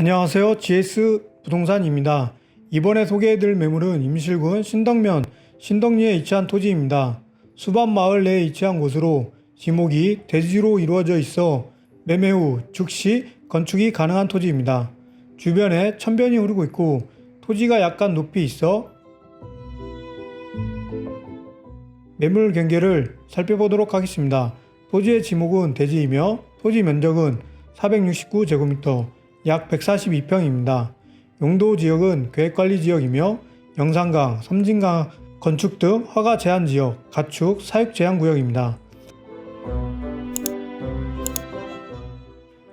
안녕하세요. GS 부동산입니다. 이번에 소개해드릴 매물은 임실군 신덕면 신덕리에 위치한 토지입니다. 수반마을 내에 위치한 곳으로 지목이 대지로 이루어져 있어 매매 후 즉시 건축이 가능한 토지입니다. 주변에 천변이 흐르고 있고 토지가 약간 높이 있어 매물 경계를 살펴보도록 하겠습니다. 토지의 지목은 대지이며 토지 면적은 469제곱미터 약 142평입니다. 용도 지역은 계획관리 지역이며 영산강, 섬진강 건축 등 허가 제한 지역, 가축, 사육 제한 구역입니다.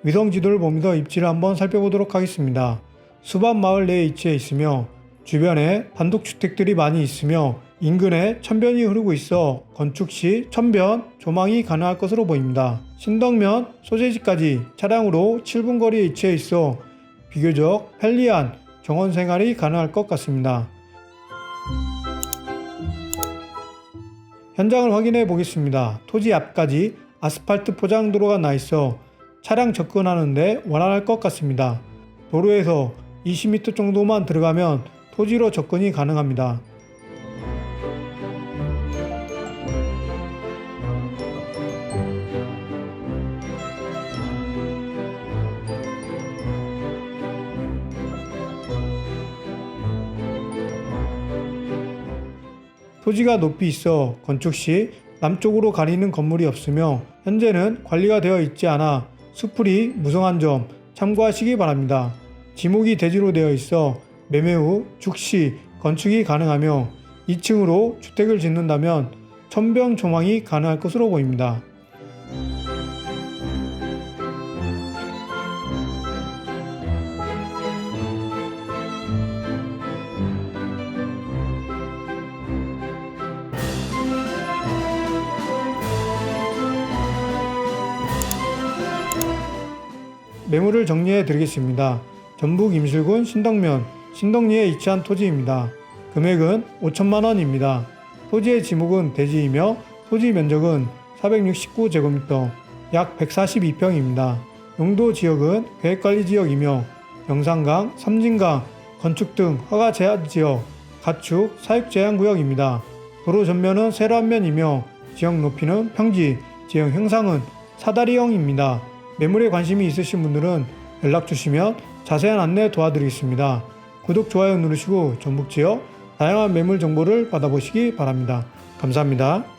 위성 지도를 보면서 입지를 한번 살펴보도록 하겠습니다. 수반 마을 내에 위치해 있으며 주변에 단독주택들이 많이 있으며 인근에 천변이 흐르고 있어 건축 시 천변 조망이 가능할 것으로 보입니다. 신덕면 소재지까지 차량으로 7분 거리에 위치해 있어 비교적 편리한 정원 생활이 가능할 것 같습니다. 현장을 확인해 보겠습니다. 토지 앞까지 아스팔트 포장 도로가 나 있어 차량 접근하는데 원활할 것 같습니다. 도로에서 20m 정도만 들어가면 토지로 접근이 가능합니다. 토지가 높이 있어 건축 시 남쪽으로 가리는 건물이 없으며 현재는 관리가 되어 있지 않아 수풀이 무성한 점 참고하시기 바랍니다. 지목이 대지로 되어 있어 매매 후 즉시 건축이 가능하며 2층으로 주택을 짓는다면 천병 조망이 가능할 것으로 보입니다. 매물을 정리해 드리겠습니다. 전북 임실군 신덕면 신덕리에 위치한 토지입니다. 금액은 5천만 원입니다. 토지의 지목은 대지이며 토지 면적은 469제곱미터 약 142평입니다. 용도 지역은 계획관리 지역이며 영산강, 섬진강, 건축 등 허가 제한 지역, 가축, 사육 제한 구역입니다. 도로 전면은 세로안면이며 지역 높이는 평지, 지형 형상은 사다리형입니다. 매물에 관심이 있으신 분들은 연락 주시면 자세한 안내 도와드리겠습니다. 구독, 좋아요 누르시고 전북 지역 다양한 매물 정보를 받아보시기 바랍니다. 감사합니다.